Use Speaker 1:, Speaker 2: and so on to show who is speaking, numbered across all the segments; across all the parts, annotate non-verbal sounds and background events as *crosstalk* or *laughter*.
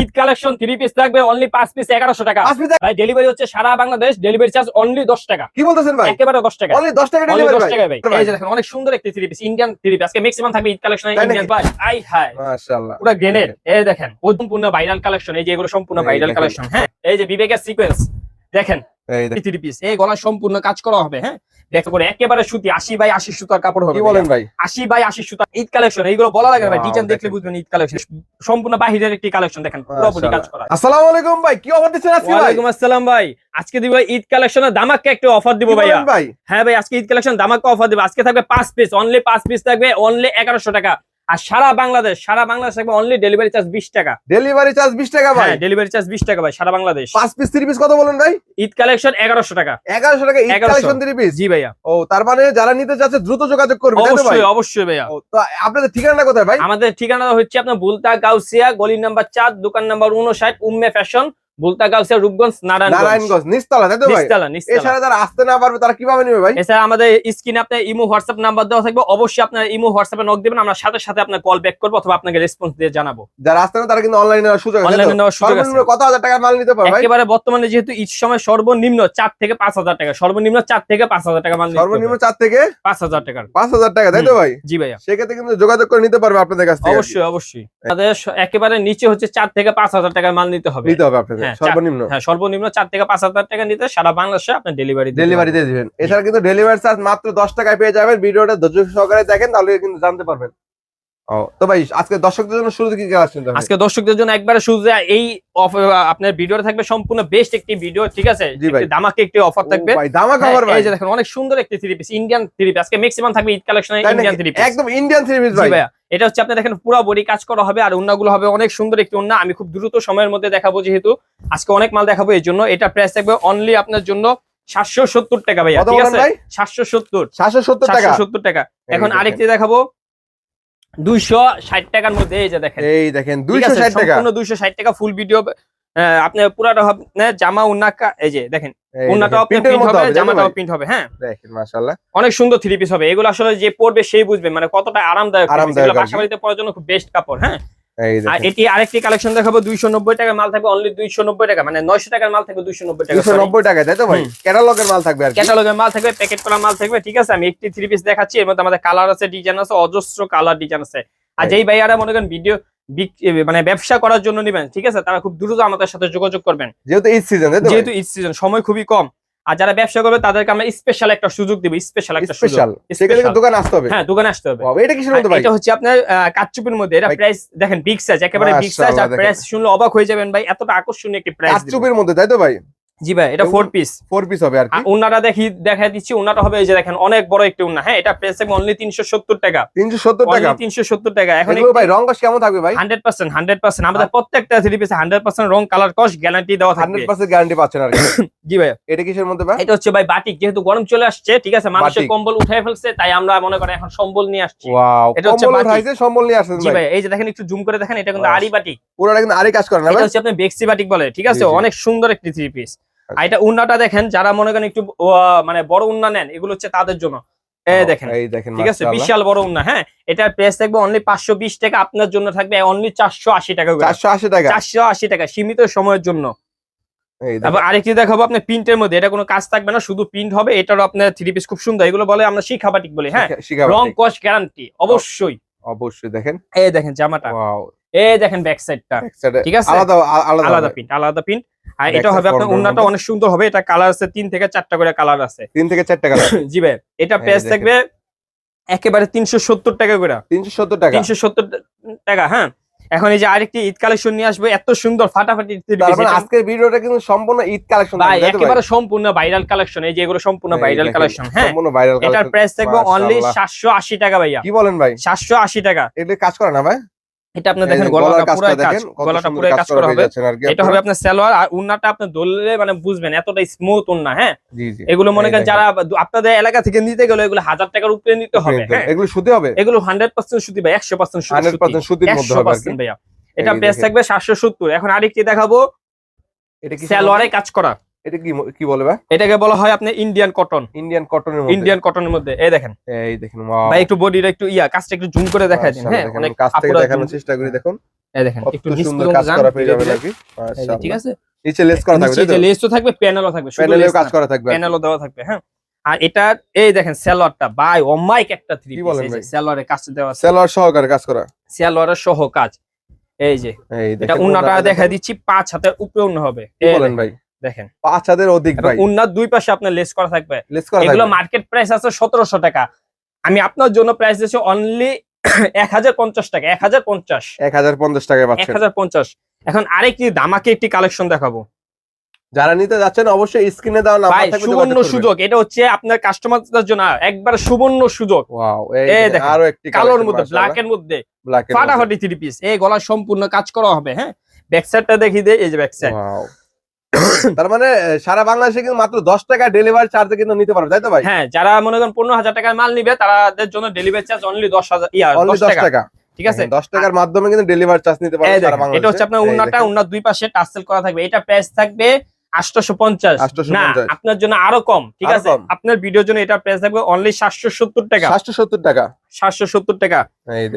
Speaker 1: Eid collection three piece থাকবে only পাঁচ piece এগারোশো টাকা। ভাই ডেলিভারি হচ্ছে সারা বাংলাদেশ ডেলিভারি চার্জ অনলি দশ টাকা।
Speaker 2: কি বলতেছেন ভাই?
Speaker 1: একেবারে দশ টাকা।
Speaker 2: অনলি 10 টাকা ডেলিভারি
Speaker 1: 10 টাকা ভাই। এই দেখেন অনেক সুন্দর একটি three piece Indian three piece আজকে ম্যাক্সিমাম থাকবে ঈদ কালেকশন ইন্ডিয়ান ভাই। আই হাই
Speaker 2: মাশাআল্লাহ।
Speaker 1: পুরো গ্রেনেড এই দেখেন সম্পূর্ণ ভাইরাল কালেকশন এই যে এগুলো সম্পূর্ণ ভাইরাল কালেকশন হ্যাঁ? এই যে বিবেকের সিকোয়েন্স দেখেন থ্রি পিস এই গলা সম্পূর্ণ কাজ করা হবে হ্যাঁ? দেখো করে একেবারে সুতি আশি বাই আশি সুতার কাপড় হবে
Speaker 2: বলেন ভাই?
Speaker 1: আশি বাই আশি সুতা ঈদ কালেকশন এইগুলো বলা লাগে না ভাই ডিজাইন দেখলে বুঝবেন ঈদ কালেকশন সম্পূর্ণ বাহিরের একটি কালেকশন দেখেন কাজ করা।
Speaker 2: আসসালামু আলাইকুম ভাই কি অফার দিচ্ছেন আজকে ভাই?
Speaker 1: ওয়ালাইকুম আসসালাম ভাই। আজকে দিব ঈদ কালেকশনে দামাক্কা একটা অফার দিব ভাইয়া।
Speaker 2: ভাই?
Speaker 1: হ্যাঁ ভাই আজকে ঈদ কালেকশন দামাক্কা অফার দিব। আজকে থাকবে পাঁচ পিস অনলি পাঁচ পিস থাকবে অনলি এগারোশো টাকা। আর সারা বাংলাদেশ সারা বাংলাদেশ থাকবে অনলি ডেলিভারি চার্জ বিশ টাকা।
Speaker 2: ডেলিভারি চার্জ 20 টাকা ভাই।
Speaker 1: হ্যাঁ ডেলিভারি চার্জ বিশ টাকা ভাই সারা বাংলাদেশ।
Speaker 2: পাঁচ পিস 3 পিস কত বলেন ভাই?
Speaker 1: ঈদ কালেকশন এগারোশো টাকা।
Speaker 2: এগারোশো টাকা ঈদ
Speaker 1: 1100
Speaker 2: কালেকশন 3 পিস
Speaker 1: জি ভাইয়া।
Speaker 2: ও তার মানে যারা নিতে চাচ্ছে দ্রুত যোগাযোগ করবে
Speaker 1: অবশ্যই অবশ্যই ভাইয়া।
Speaker 2: ও, তো আপনাদের ঠিকানা কোথায় ভাই?
Speaker 1: আমাদের ঠিকানা হচ্ছে আপনার বুলতা গাউসিয়া গলি নাম্বার চার দোকান নাম্বার উনষাট উম্মে ফ্যাশন বুলতা গাউসিয়া রূপগঞ্জ নারায়ণগঞ্জ।
Speaker 2: নারায়ণগঞ্জ নিস্তালা তাই তো ভাই?
Speaker 1: নিস্তালা নিস্তালা।
Speaker 2: এছাড়া যারা আসতে না পারবে তারা কীভাবে নেবে ভাই?
Speaker 1: এছাড়া আমাদের স্ক্রিনে আপনার ইমো হোয়াটসঅ্যাপ নাম্বার দেওয়া থাকবে। অবশ্যই আপনার ইমো হোয়াটসঅ্যাপে নক দিবেন। আমরা সাথে সাথে আপনার কল ব্যাক করব অথবা আপনাকে রেসপন্স দিয়ে জানাব।
Speaker 2: যারা আসতে না তারা কিন্তু অনলাইনে নেওয়ার সুযোগ আছে
Speaker 1: অনলাইনে নেওয়ার সুযোগ আছে।
Speaker 2: কত হাজার টাকার মাল নিতে পারবে
Speaker 1: একেবারে বর্তমানে যেহেতু ঈদ সময় সর্বনিম্ন চার থেকে পাঁচ হাজার টাকা সর্বনিম্ন চার থেকে পাঁচ হাজার টাকা মাল
Speaker 2: সর্বনিম্ন। চার থেকে
Speaker 1: পাঁচ হাজার টাকার
Speaker 2: পাঁচ হাজার টাকা তাই তো ভাই?
Speaker 1: জি ভাইয়া।
Speaker 2: সেক্ষেত্রে কিন্তু যোগাযোগ করে নিতে পারবে আপনাদের কাছ থেকে।
Speaker 1: অবশ্যই অবশ্যই। আমাদের একেবারে নিচে হচ্ছে চার থেকে পাঁচ হাজার টাকার মাল নিতে হবে।
Speaker 2: নিতে হবে আপনাদের সর্বনিম্ন।
Speaker 1: হ্যাঁ সর্বনিম্ন চার থেকে পাঁচ হাজার টাকা নিতে সারা বাংলাদেশে আপনার ডেলিভারি
Speaker 2: ডেলিভারি দিয়ে দিবেন। এছাড়া কিন্তু ডেলিভারি চার্জ মাত্র দশ টাকায় পেয়ে যাবেন। ভিডিওটা ধৈর্য সহকারে দেখেন তাহলে কিন্তু জানতে পারবেন। তো ভাই আজকে দর্শকদের জন্য শুরুতে কি কাজ
Speaker 1: আজকে দর্শকদের জন্য একবারে এই আপনার ভিডিওটা থাকবে সম্পূর্ণ বেস্ট একটি ভিডিও ঠিক আছে? দামাকে একটি অফার থাকবে। হ্যাঁ, এই যে দেখেন অনেক সুন্দর একটি three piece Indian three piece আজকে ম্যাক্সিমাম থাকবে ঈদ কালেকশনে ইন্ডিয়ান
Speaker 2: নাকি?
Speaker 1: থ্রি পিস
Speaker 2: একদম ইন্ডিয়ান থ্রি পিস ভাই।
Speaker 1: ভাইয়া এটা হচ্ছে আপনি দেখেন পুরো বডি কাজ করা হবে আর উন্নাগুলো হবে অনেক সুন্দর একটি উন্না। আমি খুব দ্রুত সময়ের মধ্যে দেখাবো যেহেতু। আজকে অনেক মাল দেখাবো এই জন্য। এটা প্রাইস থাকবে অনলি আপনার জন্য সাতশো সত্তর টাকা ভাইয়া ঠিক আছে?
Speaker 2: ভাই?
Speaker 1: সাতশো সত্তর।
Speaker 2: সাতশো সত্তর টাকা।
Speaker 1: সত্তর টাকা। এখন। আরেকটি দেখাবো। দুইশো ষাট টাকার মধ্যে এই যে দেখেন।
Speaker 2: এই দেখেন
Speaker 1: ঠিক
Speaker 2: দুইশো
Speaker 1: আছে,
Speaker 2: ষাট টাকা।
Speaker 1: সম্পূর্ণ দুইশো ষাট টাকা ফুল ভিডিও আপনার পুরাটা হবে জামা উন্নাকা এই যে দেখেন উন্নাটাও প্রিন্ট হবে জামাটাও প্রিন্ট হবে হ্যাঁ।
Speaker 2: দেখেন মাশাআল্লাহ।
Speaker 1: অনেক সুন্দর থ্রি পিস হবে এগুলো আসলে যে পরবে সেই বুঝবে মানে কতটা আরামদায়ক এগুলো
Speaker 2: আর
Speaker 1: বাসা বাড়িতে পরার জন্য খুব বেস্ট কাপড় হ্যাঁ। এটি আরেকটি কালেকশন দেখাবো দুইশো নব্বই টাকার মাল থাকবে অনলি দুইশো নব্বই টাকা মানে নয়শো টাকার মাল থাকবে দুইশো নব্বই টাকা
Speaker 2: নব্বই টাকা তাই তো ভাই? ক্যাটালগের মাল থাকবে
Speaker 1: ক্যাটালগের মাল থাকবে প্যাকেট করা মাল থাকবে ঠিক আছে? আমি একটি থ্রি পিস দেখাচ্ছি এর মধ্যে আমাদের কালার আছে ডিজাইন আছে অজস্র কালার ডিজাইন আছে। আর. যেই ভাইয়ারা মনে করেন ভিডিও মানে ব্যবসা করার জন্য নেবেন ঠিক আছে? তারা খুব দ্রুত আমাদের সাথে যোগাযোগ করবেন।
Speaker 2: যেহেতু ঈদ সিজন
Speaker 1: যেহেতু ঈদ সিজন সময় খুবই কম। আর যারা ব্যবসা করবে তাদেরকে আমরা স্পেশাল একটা সুযোগ দিব স্পেশাল একটা
Speaker 2: স্পেশাল। দোকান আসতে হবে।
Speaker 1: হ্যাঁ দোকানে আসতে হবে।
Speaker 2: এটা কিসের মধ্যে ভাই
Speaker 1: এটা হচ্ছে আপনার কাচ্চুপির মধ্যে এটা প্রাইস দেখেন বিগ সাইজ একেবারে বিগ সাইজ আর প্রাইস শুনলে অবাক হয়ে যাবেন ভাই এতটা আকর্ষণীয় একটি প্রাইস
Speaker 2: কাচ্চুপির মধ্যে তাই তো ভাই?
Speaker 1: জি ভাই এটা ফোর পিস
Speaker 2: ফোর পিস হবে আর
Speaker 1: উন্নাটা দেখি দেখা দিচ্ছি উন্নাটা হবে এই যে দেখেন অনেক বড় একটি উন্না। হ্যাঁ এটা প্রাইস থাকবে অনলি তিনশো সত্তর টাকা।
Speaker 2: তিনশো সত্তর টাকা?
Speaker 1: অনলি তিনশো সত্তর টাকা। এখন
Speaker 2: এগুলো ভাই রং কস কেমন থাকবে ভাই?
Speaker 1: হান্ড্রেড পার্সেন্ট হান্ড্রেড পার্সেন্ট আমাদের প্রত্যেকটা থ্রি পিসে হান্ড্রেড পার্সেন্ট রং কালার কস্ট গ্যারান্টি দেওয়া থাকবে।
Speaker 2: হান্ড্রেড পার্সেন্ট গ্যারান্টি পাচ্ছেন আর *coughs*
Speaker 1: জি ভাই।
Speaker 2: এটা কিসের মধ্যে ভাই?
Speaker 1: এটা হচ্ছে ভাই বাটিক যেহেতু গরম চলে আসছে ঠিক আছে মানুষের কম্বল উঠাই ফেলছে তাই আমরা মনে করেন এখন সম্বল নিয়ে আসছি।
Speaker 2: ওয়াও
Speaker 1: এটা হচ্ছে বাটিক।
Speaker 2: সম্বল নিয়ে আসছেন
Speaker 1: জি
Speaker 2: ভাই।
Speaker 1: এই যে দেখেন একটু জুম করে দেখেন এটা কিন্তু। আরি বাটিক।
Speaker 2: পুরোটা কিন্তু আরে কাজ করে না
Speaker 1: এটা হচ্ছে আপনার বেক্সি বাটিক বলে ঠিক আছে। অনেক সুন্দর একটি থ্রি পিস এটা উন্নাটা দেখেন যারা মনে করেন একটু মানে বড় উন্না নেন এগুলো হচ্ছে তাদের জন্য। দেখেন। ঠিক আছে? বিশাল বড় উন্না হ্যাঁ? এটার প্রাইস থাকবে অনলি পাঁচশো বিশ টাকা আপনার জন্য থাকবে অনলি চারশো আশি টাকা
Speaker 2: চারশো আশি টাকা?
Speaker 1: চারশো আশি টাকা সীমিত সময়ের জন্য। তারপর আরেকটি দেখাবো আপনার প্রিন্টের মধ্যে এটা কোনো কাজ থাকবে না শুধু প্রিন্ট হবে এটারও আপনার থ্রি পিস খুব সুন্দর এগুলো বলে আমরা শিখা বাটিক বলি হ্যাঁ? রং। কস্ট গ্যারান্টি অবশ্যই।
Speaker 2: অবশ্যই দেখেন।
Speaker 1: এই দেখেন জামাটা। এই দেখেন ব্যাক সাইডটা ঠিক আছে?
Speaker 2: আলাদা আলাদা
Speaker 1: আলাদা প্রিন্ট আলাদা প্রিন্ট আর এটা হবে আপনার উন্নাটা অনেক সুন্দর হবে। এটা কালার আছে তিন থেকে চারটা করে কালার আছে।
Speaker 2: তিন থেকে চারটা কালার *laughs*
Speaker 1: জি ভাই এটা প্রাইস থাকবে একেবারে তিনশো সত্তর টাকা করে।
Speaker 2: তিনশো সত্তর টাকা।
Speaker 1: তিনশো সত্তর টাকা হ্যাঁ। এখন এই যে আরেকটি ঈদ কালেকশন নিয়ে আসবে এত সুন্দর ফাটাফাটি
Speaker 2: মানে আজকের ভিডিওটা কিন্তু সম্পূর্ণ ঈদ কালেকশন
Speaker 1: ভাই একেবারে সম্পূর্ণ ভাইরাল কালেকশন এই যে এগুলো সম্পূর্ণ ভাইরাল কালেকশন হ্যাঁ।
Speaker 2: সম্পূর্ণ ভাইরাল
Speaker 1: এটার প্রাইস থাকবে অনলি
Speaker 2: মাশাআল্লাহ।
Speaker 1: সাতশো আশি টাকা ভাইয়া।
Speaker 2: কি বলেন ভাই?
Speaker 1: সাতশো আশি টাকা।
Speaker 2: এটা কাজ করে না ভাই?
Speaker 1: এটা আপনি দেখেন গলাটা পুরো কাজ গলাটা পুরো কাজ করা হবে। এটা হবে আপনার সালোয়ার আর উন্নাটা আপনি ধরলে মানে বুঝবেন এতটা স্মুথ উন্না হ্যাঁ? এগুলো মনে করেন যারা আপনাদের এলাকা থেকে নিতে গেলে এগুলো হাজার টাকার উপরে নিতে হবে হ্যাঁ?
Speaker 2: এগুলো শুতে হবে?
Speaker 1: এগুলো হান্ড্রেড পার্সেন্ট সুতি ভাই একশো পার্সেন্ট
Speaker 2: সুতির মধ্যে হবে
Speaker 1: পার্সেন্ট ভাইয়া। এটা
Speaker 2: এই
Speaker 1: থাকবে সাতশো সত্তর। এখন আরেকটি দেখাবো।
Speaker 2: এটা কি
Speaker 1: সালোয়ারে? কাজ করা।
Speaker 2: এটা কি কি বলে ভাই?
Speaker 1: এটাকে বলা হয় আপনি ইন্ডিয়ান কটন
Speaker 2: ইন্ডিয়ান কটনের মধ্যে।
Speaker 1: ইন্ডিয়ান কটনের মধ্যে। এই দেখেন।
Speaker 2: এই দেখেন
Speaker 1: ভাই একটু বডিটা একটু ইয়া কাজটা একটু জুম করে দিন হ্যাঁ? অনেক
Speaker 2: কাছ থেকে দেখানোর চেষ্টা করি দেখুন।
Speaker 1: এই দেখেন একটু
Speaker 2: সুন্দর কাজ করা পেয়ে
Speaker 1: ধীরে
Speaker 2: যাবেন
Speaker 1: ধীরে।
Speaker 2: আর কি
Speaker 1: এই যে, ঠিক আছে?
Speaker 2: নিচে লেস করা থাকবে
Speaker 1: নিচে থাকবে প্যানেলও থাকবে
Speaker 2: প্যানেলেও কাজ করা থাকবে।
Speaker 1: প্যানেলও দেওয়া থাকবে হ্যাঁ? আর এটা এই দেখেন সেলরটা বাই অমাইক একটা থ্রি
Speaker 2: ভাই?
Speaker 1: সেলরের কাজ দেওয়া
Speaker 2: সেলর সহকারে কাজ করা?
Speaker 1: সেলরের সহ কাজ। এই যে এটা উন্নাটা দেখা দিচ্ছি পাঁচ হাতের উপরে উন্ন হবে।
Speaker 2: কি বলেন ভাই?
Speaker 1: দেখেন।
Speaker 2: পাঁচ হাজার অধিক ভাই
Speaker 1: উন্নার দুই পাশে আপনার লেস করা থাকবে।
Speaker 2: লেস করা
Speaker 1: এগুলো মার্কেট প্রাইস আছে সতেরোশো টাকা। আমি আপনার জন্য প্রাইস দিচ্ছি অনলি এক হাজার পঞ্চাশ টাকা। এক হাজার পঞ্চাশ।
Speaker 2: এক হাজার পঞ্চাশ টাকায়
Speaker 1: এক
Speaker 2: পাচ্ছেন
Speaker 1: হাজার পঞ্চাশ। এখন আরেকটি দামাকে একটি কালেকশন দেখাবো।
Speaker 2: যারা নিতে যাচ্ছেন অবশ্যই স্ক্রিনে দেওয়া নাম্বার
Speaker 1: ভাই সুবর্ণ সুযোগ। এটা হচ্ছে আপনার কাস্টমারদের জন্য একবার সুবর্ণ সুযোগ।
Speaker 2: ওয়াও
Speaker 1: এই দেখেন,
Speaker 2: আরও একটি
Speaker 1: কালোর মধ্যে ব্ল্যাক এর মধ্যে। ফাটাফাটি থ্রি পিস এই গলা সম্পূর্ণ কাজ করা হবে হ্যাঁ? ব্যাক সাইডটা দেখি দে এই যে ব্যাক সাইড
Speaker 2: ওয়াও *coughs* তার মানে সারা বাংলাদেশে কিন্তু মাত্র দশ টাকা ডেলিভারি চার্জ কিন্তু নিতে পারবে তাই তো ভাই?
Speaker 1: হ্যাঁ যারা মনে করেন পনেরো হাজার টাকার মাল নিবে তাদের জন্য ডেলিভারি চার্জ অনলি দশ হাজার দশ টাকা।
Speaker 2: টাকা।
Speaker 1: ঠিক আছে?
Speaker 2: দশ টাকার মাধ্যমে কিন্তু ডেলিভারি চার্জ নিতে পারবে সারা বাংলাদেশে
Speaker 1: এটা হচ্ছে আপনার উন্নাটা উন্নার দুই পাশে টাসেল করা থাকবে। এটা প্রাইস থাকবে আটশোশো পঞ্চাশ।
Speaker 2: 850
Speaker 1: না আপনার জন্য আরও কম ঠিক আছে? আপনার ভিডিওর জন্য এটা প্রাইস থাকবে অনলি সাতশো সত্তর টাকা।
Speaker 2: 770 টাকা।
Speaker 1: টাকা।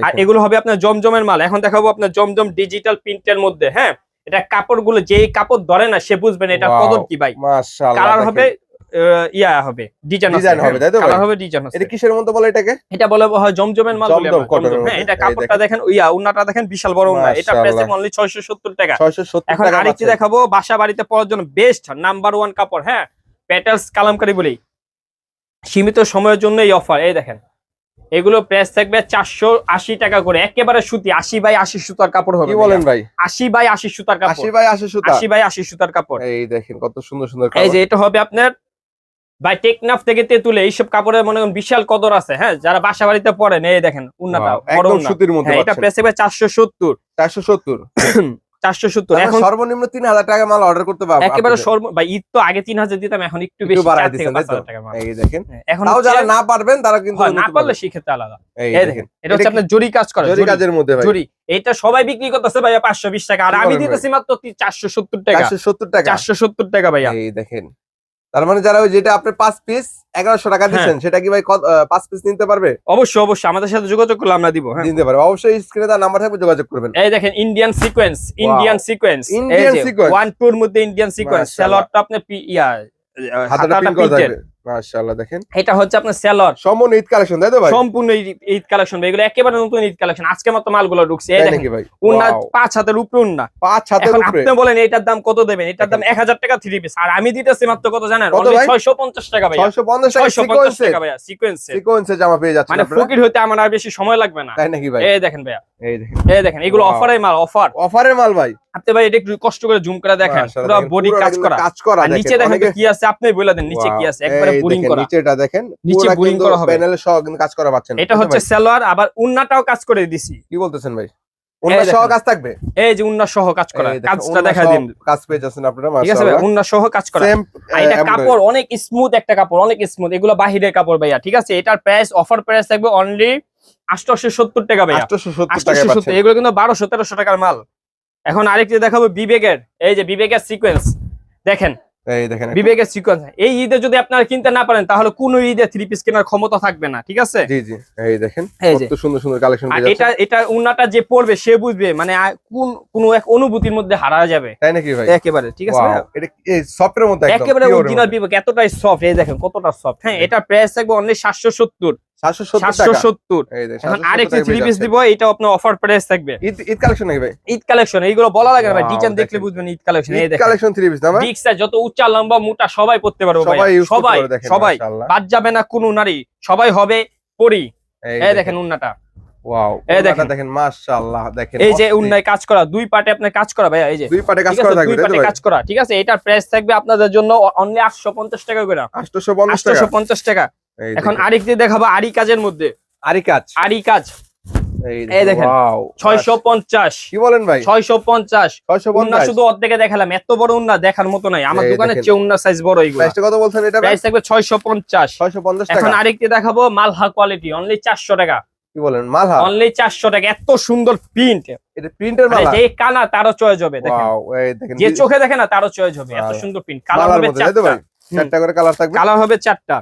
Speaker 1: আর এগুলো হবে আপনার জমজমের মাল। এখন দেখাবো আপনার জমজম ডিজিটাল প্রিন্টের মধ্যে হ্যাঁ? এটা কাপড়গুলো যে কাপড় ধরে না সে বুঝবেন এটা. কদর কি ভাই। কালার হবে ইয়া হবে ডিজাইন
Speaker 2: Design হবে, তাই তো
Speaker 1: কালার হবে ডিজাইন হবে
Speaker 2: এটা কিসের মধ্যে বলে এটাকে?
Speaker 1: এটা বলে হয় জমজমের মাল বলে। হ্যাঁ এটা কাপড়টা দেখেন। ইয়া উন্নাটা দেখেন বিশাল বড় উন্না। এটা প্রাইস অনলি টাকা।
Speaker 2: 670
Speaker 1: এখন আরেকটি দেখাবো বাসা বাড়িতে পরার জন্য বেস্ট নাম্বার ওয়ান কাপড় হ্যাঁ? প্যাটার্স কালামকারি বলি। সীমিত সময়ের জন্য এই অফার এই দেখেন। এগুলো প্রাইস থাকবে চারশো আশি টাকা করে। একেবারে সুতি আশি বাই আশি সুতার কাপড় হবে
Speaker 2: কি বলেন ভাই?
Speaker 1: আশি বাই আশি সুতার কাপড়।
Speaker 2: 80 বাই 80 সুতা?
Speaker 1: আশি বাই আশি সুতার কাপড়।
Speaker 2: এই দেখেন কত সুন্দর সুন্দর
Speaker 1: এই যে এটা হবে আপনার বাই টেকনাফ থেকে তেতুলে এইসব কাপড়ের মনে করেন বিশাল কদর আছে হ্যাঁ? যারা বাসা বাড়িতে পরেন এই দেখেন উন্নাটা হ্যাঁ এটা প্রাইস থাকবে চারশো সত্তর।
Speaker 2: 470 *coughs*
Speaker 1: চারশো সত্তর।
Speaker 2: এখন সর্বনিম্ন তিন হাজার টাকা মাল অর্ডার করতে পারব
Speaker 1: একেবারে সর্ব বা ঈদ তো আগে তিন হাজার দিতাম এখন একটু বেশি
Speaker 2: দিচ্ছেন। এই দেখেন।
Speaker 1: হ্যাঁ, এখন
Speaker 2: যারা না পারবেন তারা কিন্তু
Speaker 1: না পারলে। সেক্ষেত্রে আলাদা।
Speaker 2: এই দেখেন
Speaker 1: এটা হচ্ছে? আপনার জরি কাজ করে
Speaker 2: জরি কাজের মধ্যে ভাই।
Speaker 1: জরি। এটা সবাই বিক্রি করতেছে ভাইয়া পাঁচশো বিশ টাকা। আর আমি দিতেছি মাত্র চারশো সত্তর টাকা।
Speaker 2: 470 টাকা।
Speaker 1: চারশো সত্তর টাকা ভাইয়া।
Speaker 2: এই দেখেন। তার মানে যারা ওই যেটা আপনি পাঁচ পিস এগারোশো টাকা দিচ্ছেন সেটা কি ভাই পাঁচ পিস নিতে পারবে?
Speaker 1: অবশ্যই অবশ্যই। আমাদের সাথে যোগাযোগ করলে আমরা দিব হ্যাঁ।
Speaker 2: দিতে পারবে। অবশ্যই স্ক্রিনে তার নাম্বার থাকবে যোগাযোগ করবেন।
Speaker 1: এই দেখেন Indian sequence Indian sequence
Speaker 2: sequence?
Speaker 1: One টুর মধ্যে ইন্ডিয়ান সিকোয়েন্স
Speaker 2: মাশাআল্লাহ।
Speaker 1: আপনি ইয়া
Speaker 2: হাতাটা পিন করে থাকবে। মাশাআল্লাহ দেখেন।
Speaker 1: এটা হচ্ছে আপনার স্যালোয়ার
Speaker 2: সম্পূর্ণ ঈদ কালেকশন তাই তো ভাই?
Speaker 1: সম্পূর্ণ ঈদ- ঈদ কালেকশন এগুলো একেবারে নতুন ঈদ কালেকশন। আজকে মাত্র মালগুলো ঢুকছে এই দেখেন।
Speaker 2: ভাই?
Speaker 1: উন্না পাঁচ হাতের উপরে উন্না।
Speaker 2: পাঁচ হাতের উপরে?
Speaker 1: আপনি বলেন এটার দাম কত দেবেন? এটার দাম এক হাজার টাকা থ্রি পিস আর আমি দিতেছি মাত্র কত জানেন?
Speaker 2: কত ভাই?
Speaker 1: ছয়শো পঞ্চাশ টাকা ভাই
Speaker 2: ছয়শো পঞ্চাশ টাকা
Speaker 1: ছয়শো পঞ্চাশ
Speaker 2: সিকোয়েন্সে
Speaker 1: সিকোয়েন্সে
Speaker 2: সিকোয়েন্সে জামা পেয়ে যাচ্ছেন
Speaker 1: মানে ফকির হইতে আমার আর বেশি সময় লাগবে না।
Speaker 2: তাই নাকি ভাই?
Speaker 1: এই দেখেন ভাইয়া।
Speaker 2: এই দেখেন।
Speaker 1: এই দেখেন এগুলো
Speaker 2: Wow.
Speaker 1: মাল অফার
Speaker 2: মাল ভাই।
Speaker 1: আপনি ভাই এটা একটু কষ্ট করে জুম করে দেখেন। পুরো বডি কাজ করা।
Speaker 2: কাজ করা
Speaker 1: নিচে দেখেন কি আছে আপনি বলে দেন নিচে কি আছে। একবারে বোরিং করা।
Speaker 2: নিচেটা দেখেন
Speaker 1: নিচে
Speaker 2: কিন্তু
Speaker 1: করা হবে।
Speaker 2: প্যানেলে সহ কাজ করা পাচ্ছেন
Speaker 1: এটা হচ্ছে? সালোয়ার আবার উন্নাটাও কাজ করে দিছি।
Speaker 2: কি বলতেছেন ভাই?
Speaker 1: দেখেন।
Speaker 2: সহ কাজ থাকবে?
Speaker 1: এই যে উন্না সহ কাজ করা কাজটা দেখা দিন।
Speaker 2: কাজ পেয়ে যাচ্ছেন আপনারা
Speaker 1: ঠিক আছে উন্না সহ কাজ করা। এটা কাপড় অনেক স্মুথ একটা কাপড় অনেক স্মুথ এগুলো বাহিরের কাপড় ভাইয়া ঠিক আছে? এটার প্রাইস অফার প্রাইস থাকবে অনলি আটশো সত্তর টাকা ভাইয়া।
Speaker 2: 870 টাকায়
Speaker 1: আটশো
Speaker 2: পাচ্ছেন।
Speaker 1: এগুলো কিন্তু বারোশো তেরোশো টাকার মাল। এখন আরেকটি দেখাবো বিবেকের এই যে বিবেকের সিকোয়েন্স দেখেন
Speaker 2: এই দেখেন
Speaker 1: বিবেকের সিকোয়েন্স। এই ঈদে যদি আপনারা কিনতে না পারেন তাহলে কোন ঈদে থ্রি পিস কেনার ক্ষমতা থাকবে না ঠিক আছে?
Speaker 2: জি জি। এই দেখেন
Speaker 1: যে
Speaker 2: কত সুন্দর সুন্দর কালেকশন পেয়ে
Speaker 1: এটা এটা উন্নাটা যে পড়বে সে বুঝবে মানে কোন কোন এক অনুভূতির মধ্যে হারা যাবে।
Speaker 2: তাই নাকি ভাই?
Speaker 1: একেবারে ঠিক আছে
Speaker 2: এটা এই সফটের মধ্যে একদম
Speaker 1: একেবারে অরিজিনাল বিবেক এতটাই সফট এই দেখেন কতটা সফট হ্যাঁ এটা প্রাইস থাকবে অনলি সাতশো সত্তর।
Speaker 2: 770
Speaker 1: সাতশো
Speaker 2: টাকা।
Speaker 1: সত্তর।
Speaker 2: এই দেখেন
Speaker 1: এখন
Speaker 2: 770
Speaker 1: আরেকটি থ্রি পিস দিব এটা আপনার অফার প্রাইস থাকবে।
Speaker 2: ঈদ কালেকশন ভাই?
Speaker 1: ঈদ কালেকশন এইগুলো বলা লাগে ভাই ডিজাইন দেখলে বুঝবেন ঈদ কালেকশন এই দেখেন।
Speaker 2: কালেকশন থ্রি পিস না ভাই?
Speaker 1: যত উচ্চা লম্বা মোটা সবাই পড়তে পারবে
Speaker 2: সবাই
Speaker 1: সবাই সবাই। বাদ যাবে না কোনো নারী সবাই হবে পরি। এই দেখেন উন্নাটা।
Speaker 2: ওয়াও
Speaker 1: এই
Speaker 2: এই
Speaker 1: দেখেন।
Speaker 2: দেখেন দেখেন মাশাআল্লাহ দেখেন
Speaker 1: এই যে। উন্নায় কাজ করা দুই আপনার কাজ করা এই যে।
Speaker 2: দুই পাটে কাজ
Speaker 1: ঠিক
Speaker 2: করা থাকবে
Speaker 1: দুই কাজ করা ঠিক আছে? এটার প্রাইস থাকবে আপনাদের জন্য অনলি আটশো পঞ্চাশ টাকা করে।
Speaker 2: 850 টাকা?
Speaker 1: আটশো পঞ্চাশ টাকা। এখন
Speaker 2: দেখেন।
Speaker 1: আরেকটি দেখাবো আরি কাজের মধ্যে।
Speaker 2: আরি কাজ।
Speaker 1: আরি কাজ।
Speaker 2: এই
Speaker 1: দেখেন। ছয়শো পঞ্চাশ।
Speaker 2: কি বলেন ভাই?
Speaker 1: ছয়শো পঞ্চাশ। উন্না
Speaker 2: 650
Speaker 1: শুধু অর্ধেকে দেখালাম এত বড় উন্না দেখার মতো নাই। আমার দোকানের চেয়ে উন্না সাইজ বড় এইগুলো।
Speaker 2: কত বলছেন এটা
Speaker 1: প্রাইস থাকবে ছয়শো পঞ্চাশ।
Speaker 2: 650
Speaker 1: এখন
Speaker 2: টাকা।
Speaker 1: আরেকটি দেখাবো মালহা কোয়ালিটি অনলি চারশো টাকা।
Speaker 2: কি বলেন? মালহা?
Speaker 1: অনলি চারশো টাকা এত সুন্দর প্রিন্ট
Speaker 2: এটা প্রিন্টের মালা
Speaker 1: যে কানা তারও চয়েস হবে দেখেন।
Speaker 2: এই দেখেন।
Speaker 1: যে চোখে দেখে না তারও চয়েস হবে এত সুন্দর প্রিন্ট কালার হবে চারটা।
Speaker 2: চারটা করে কালার থাকবে?
Speaker 1: কালার হবে চারটা।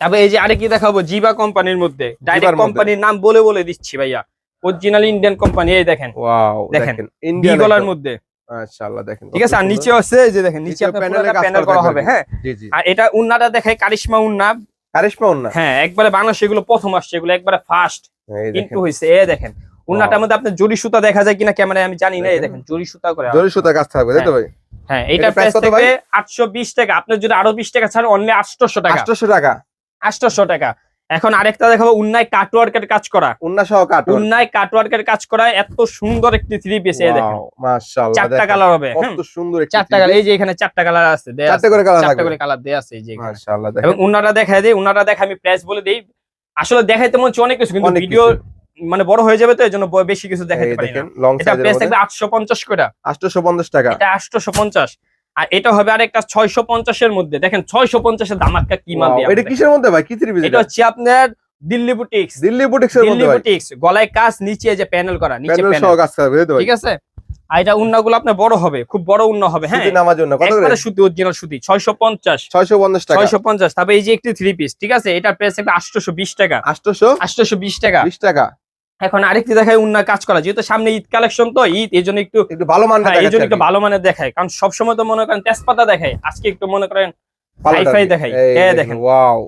Speaker 1: তবে এই যে আরেকটি দেখাবো জিবা কোম্পানির মধ্যে। ডাইরেক্ট কোম্পানির নাম বলে বলে দিচ্ছি ভাইয়া। অরিজিনাল ইন্ডিয়ান কোম্পানি এই দেখেন।
Speaker 2: ওয়াও
Speaker 1: দেখেন,
Speaker 2: ইন্ডিয়ান
Speaker 1: গলার মধ্যে।
Speaker 2: মাশাআল্লাহ দেখেন
Speaker 1: ঠিক আছে আর নিচে আছে এই যে দেখেন নিচে আপনার
Speaker 2: প্যানেল করা
Speaker 1: হবে হ্যাঁ?
Speaker 2: জি জি।
Speaker 1: আর এটা উন্নাটা দেখায় কারিশমা উন্না।
Speaker 2: কারিশমা ওন্না
Speaker 1: হ্যাঁ একবারে বাংলাদেশ এগুলো প্রথম আসছে এগুলো একবারে ফার্স্ট কিন্তু এ দেখেন। উন্নাটার মধ্যে আপনার জরি সুতা দেখা যায় কিনা ক্যামেরায় আমি জানি না এই
Speaker 2: দেখেন।
Speaker 1: জরি সুতা করে
Speaker 2: জরি সুতা কাজ থাকবে তাই তো ভাই?
Speaker 1: হ্যাঁ
Speaker 2: এটা
Speaker 1: প্রাইস? থাকবে আটশো বিশ টাকা আপনার যদি আরও বিশ টাকা ছাড় অনলি আটশোশো টাকা।
Speaker 2: 800 টাকা।
Speaker 1: আটশোশো টাকা। এখন আরেকটা দেখাবো উন্নায় কাটওয়ার্কের কাজ করা।
Speaker 2: ওন্না সহ কাট
Speaker 1: উন্নায় কাটওয়ার্কের কাজ করা এত সুন্দর একটি থ্রি পিস এই দেখেন।
Speaker 2: মাশাআল্লাহ
Speaker 1: চারটা কালার হবে
Speaker 2: কত সুন্দর একটি
Speaker 1: চারটা কালার এই যে এখানে চারটা কালার আছে দেয়া
Speaker 2: চারটে। করে কালার
Speaker 1: চারটা করে কালার দেয়া আছে এই যে
Speaker 2: মাশাআল্লাহ দেখেন।
Speaker 1: এবং উনারা দেখায় দেয় উনারা দেখে আমি প্রাইস বলে দিই। আসলে দেখাইতে মনে অনেক কিছু কিন্তু ভিডিও মানে বড় হয়ে যাবে তো এই জন্য বেশি কিছু দেখাইতে পারি না। এটা প্রাইস থাকবে আটশো পঞ্চাশ করে।
Speaker 2: 850 টাকা।
Speaker 1: এটা আটশো পঞ্চাশ। আর এটা হবে আরেকটা ছয়শো পঞ্চাশের মধ্যে। দেখেন ছয়শো পঞ্চাশের দামাক্কা কি মাল
Speaker 2: এটা কিসের মধ্যে ভাই? কি থ্রি পিস
Speaker 1: এটা হচ্ছে আপনার দিল্লি বুটিক্স।
Speaker 2: দিল্লি বুটিক্স এর
Speaker 1: দিল্লি
Speaker 2: মধ্যে
Speaker 1: বুটিক্স গলায় কাজ নিচে যে প্যানেল করা নিচে
Speaker 2: প্যানেল
Speaker 1: ঠিক আছে? আর এটা উন্নাগুলো আপনার বড় হবে খুব বড় উন্না হবে হ্যাঁ?
Speaker 2: কত করে?
Speaker 1: সুতি অরিজিনাল সুতি
Speaker 2: 650 টাকা।
Speaker 1: তারপরে এই যে একটি থ্রি পিস ঠিক আছে? প্রাইস বিশ টাকা।
Speaker 2: 820
Speaker 1: আটশোশো বিশ টাকা।
Speaker 2: টাকা।
Speaker 1: এখন আরেকটি দেখায় উন্না কাজ করা যেহেতু সামনে ঈদ কালেকশন তো ঈদ এই জন্য একটু
Speaker 2: একটু ভালো মানটা
Speaker 1: হ্যাঁ, এই জন্য একটু ভালো মানের দেখায়। কারণ সবসময় তো মনে করেন তেজপাতা দেখায় আজকে একটু মনে করেন হাই-ফাই।
Speaker 2: এই
Speaker 1: এই
Speaker 2: দেখেন। ওয়াও।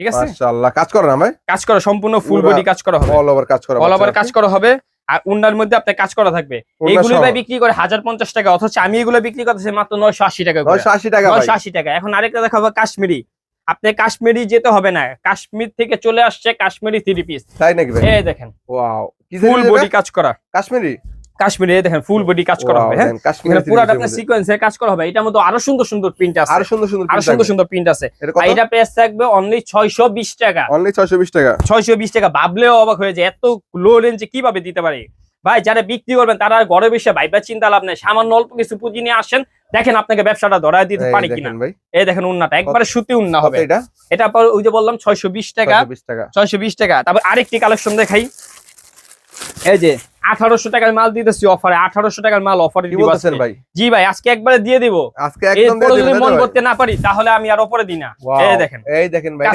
Speaker 1: ঠিক আছে?
Speaker 2: মাশাআল্লাহ। কাজ করে না ভাই?
Speaker 1: কাজ করা সম্পূর্ণ ফুল বডি কাজ করা হবে।
Speaker 2: অল ওভার কাজ করা
Speaker 1: অল ওভার কাজ করা হবে। আর উন্নার মধ্যে আপনার কাজ করা থাকবে।
Speaker 2: উন্না
Speaker 1: এইগুলো ভাই বিক্রি করে হাজার পঞ্চাশ টাকা অথচ আমি এগুলো বিক্রি করতেছি মাত্র নয়শো আশি টাকা
Speaker 2: 980 টাকা
Speaker 1: নয়শো আশি টাকা। এখন আরেকটা দেখাবো কাশ্মীরি। আপনি কাশ্মীরি যেতে হবে না। কাশ্মীর থেকে চলে আসছে কাশ্মীরি থ্রি পিস
Speaker 2: তাই নাকি ভাই?
Speaker 1: এই দেখেন।
Speaker 2: ওয়াও
Speaker 1: ফুল বডি কাজ করা।
Speaker 2: কাশ্মীরি?
Speaker 1: কাশ্মীরি এই দেখেন ফুল বডি কাজ করা হবে হ্যাঁ? পুরাটা আপনার সিকোয়েন্সে কাজ করা হবে। এটার মধ্যে আরও সুন্দর সুন্দর প্রিন্ট আছে।
Speaker 2: আরও সুন্দর সুন্দর আরও
Speaker 1: সুন্দর সুন্দর প্রিন্ট আছে।
Speaker 2: এটা
Speaker 1: প্রাইস থাকবে অনলি ছয়শো বিশ টাকা।
Speaker 2: অনলি 620 টাকা।
Speaker 1: ছয়শো বিশ টাকা। ভাবলেও অবাক হয়ে যায় এত লো রেঞ্জে কীভাবে দিতে পারে? ভাই যারা বিক্রি করবেন তারা আর ঘরে বসে ভাইবা চিন্তা লাভ নেই। সামান্য অল্প কিছু পুঁজি নিয়ে আসেন। দেখেন আপনাকে ব্যবসাটা ধরায় দিতে পারি কিনা। এই দেখেন উন্নাটা একবারে সুতি উন্না হবে।
Speaker 2: এটা?
Speaker 1: এটা পর ওই যে বললাম ছয়শো বিশ টাকা।
Speaker 2: 620 টাকা।
Speaker 1: ছয়শো টাকা। তারপর আরেকটি কালেকশন দেখাই। এই যে আঠারোশো টাকার মাল দিতেছি অফারে আঠারোশো টাকার মাল অফারে
Speaker 2: ভাই?
Speaker 1: জি ভাই আজকে একবারে দিয়ে দিব।
Speaker 2: আজকে
Speaker 1: যদি মন
Speaker 2: ভাই?
Speaker 1: করতে না পারি তাহলে আমি আর ওপরে দিই না। এই দেখেন।
Speaker 2: এই দেখেন ভাই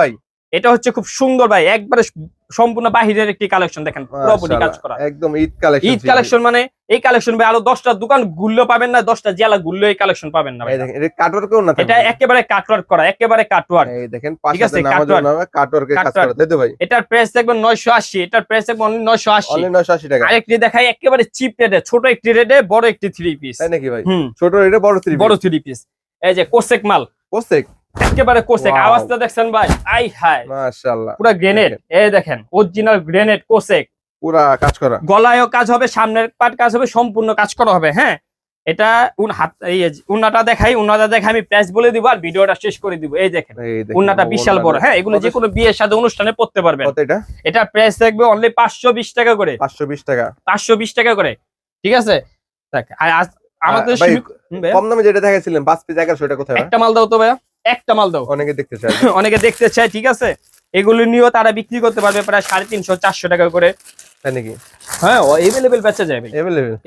Speaker 2: ভাই?
Speaker 1: এটা হচ্ছে খুব সুন্দর ভাই একবারে সম্পূর্ণ বাহিরের একটি কালেকশন দেখেন পুরোপুরি কাজ করা।
Speaker 2: একদম ঈদ কালেকশন
Speaker 1: ঈদ কালেকশন মানে এই কালেকশন ভাই আরও দশটা দোকান ঘুরলেও পাবেন না দশটা জেলা ঘুরলেও এই কালেকশন পাবেন না ভাই।
Speaker 2: দেখেন এটা কাটওয়ার্কেও না
Speaker 1: এটা একেবারে কাটওয়ার্ক করা একেবারে কাটওয়ার্ক
Speaker 2: এই দেখেন
Speaker 1: ঠিক আছে, কাটওয়ার্ক।
Speaker 2: কাটওয়ার্কের কাজ করা তাই তো ভাই?
Speaker 1: এটার প্রাইস দেখবেন নয়শো আশি এটার প্রাইস দেখবেন অনলি নয়শো আশি।
Speaker 2: অনলি 980 টাকা।
Speaker 1: আরেকটি দেখাই একেবারে চিপ রেটে ছোট একটি রেটে বড় একটি থ্রি পিস
Speaker 2: তাই নাকি ভাই? ছোট এটা বড় থ্রি
Speaker 1: বড় থ্রি পিস এই যে কোসেক মাল।
Speaker 2: পোস্টেক
Speaker 1: একেবারে কোসেক. আওয়াজটা দেখছেন ভাই? আই হাই
Speaker 2: মাশাআল্লাহ।
Speaker 1: পুরো গ্রেনেড এই দেখেন অরিজিনাল গ্রেনেড কোসেক।
Speaker 2: পুরা কাজ করা।
Speaker 1: গলায়ও কাজ হবে সামনের পাট কাজ হবে সম্পূর্ণ কাজ করা হবে হ্যাঁ? এটা উন হাত এই উন্নাটা দেখাই উন্নাটা দেখাই আমি প্রাইস বলে দিব আর ভিডিওটা শেষ করে দিব। এই দেখেন উন্নাটা বিশাল বড় হ্যাঁ? এগুলো যে কোনো বিয়ের সাথে অনুষ্ঠানে পড়তে পারবেন।
Speaker 2: এটা?
Speaker 1: এটা প্রাইস থাকবে অনলি পাঁচশো বিশ টাকা করে।
Speaker 2: 520 টাকা।
Speaker 1: পাঁচশো বিশ টাকা করে ঠিক আছে? দেখ, আর আমাদের
Speaker 2: কম দামে যেটা দেখাইছিলেন 5 পিস 1100 এটা কোথায়
Speaker 1: একটা মাল দাও তো ভাইয়া। একটা মাল দাও।
Speaker 2: অনেকে দেখতে চায় *laughs*
Speaker 1: অনেকে দেখতে চায় ঠিক আছে? এগুলো নিয়েও তারা বিক্রি করতে পারবে প্রায় সাড়ে তিনশো চারশো টাকা করে।
Speaker 2: তাই নাকি?
Speaker 1: হ্যাঁ এভেলেবেল বেচা
Speaker 2: যাবে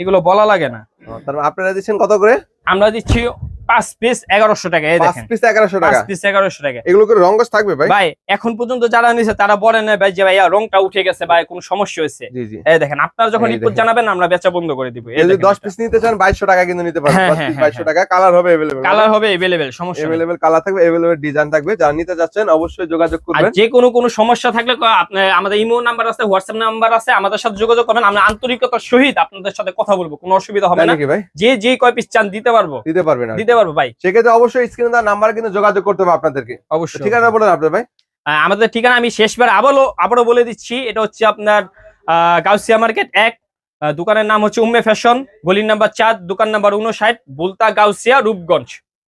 Speaker 1: এগুলো বলা লাগে না।
Speaker 2: তারপর আপনারা দিচ্ছেন কত করে?
Speaker 1: আমরা দিচ্ছি পাঁচ পিস এগারোশো টাকা
Speaker 2: থাকবে ভাই?
Speaker 1: এখন পর্যন্ত যারা নিয়েছে তারা বলে না ভাই যে রংটা উঠে গেছে ভাই সমস্যা হয়েছে। দেখেন আপনারা যখন রিপোর্ট জানাবেন আমরা বেচা বন্ধ করে
Speaker 2: দশ পিস নিতে চান বাইশশো টাকা কিন্তু নিতে
Speaker 1: হ্যাঁ, হ্যাঁ, হ্যাঁ,
Speaker 2: বাইশশো টাকা কালার হবে
Speaker 1: কালার হবে এভেলেবেল সমস্যা
Speaker 2: এভেলেবেল কালার থাকবে এভেলেবেল ডিজাইন থাকবে। যারা নিতে যাচ্ছেন অবশ্যই যোগাযোগ করবেন।
Speaker 1: যে কোনো কোনো সমস্যা থাকলে আমাদের ইমো নাম্বার আছে হোয়াটসঅ্যাপ নাম্বার আছে আমাদের সাথে যোগাযোগ করবেন। আমরা আন্তরিকতার সহিত আপনাদের সাথে কথা বলব কোনো অসুবিধা হবে না। যে যে কয় পিস চান দিতে পারব।
Speaker 2: দিতে পারবেন
Speaker 1: দিতে পারব ভাই।
Speaker 2: সেক্ষেত্রে অবশ্যই স্ক্রিনে দেওয়া নাম্বার কিন্তু যোগাযোগ করতে হবে আপনাদেরকে।
Speaker 1: অবশ্যই
Speaker 2: ঠিকানা বলেন আপনার ভাই।
Speaker 1: আমাদের ঠিকানা আমি শেষবার আবারও আবারও বলে দিচ্ছি। এটা হচ্ছে আপনার আহ, গাউসিয়া মার্কেট এক। দোকানের নাম হচ্ছে উম্মে ফ্যাশন। গলির নাম্বার চার দোকান নাম্বার উনষাট বুলতা গাউসিয়া রূপগঞ্জ।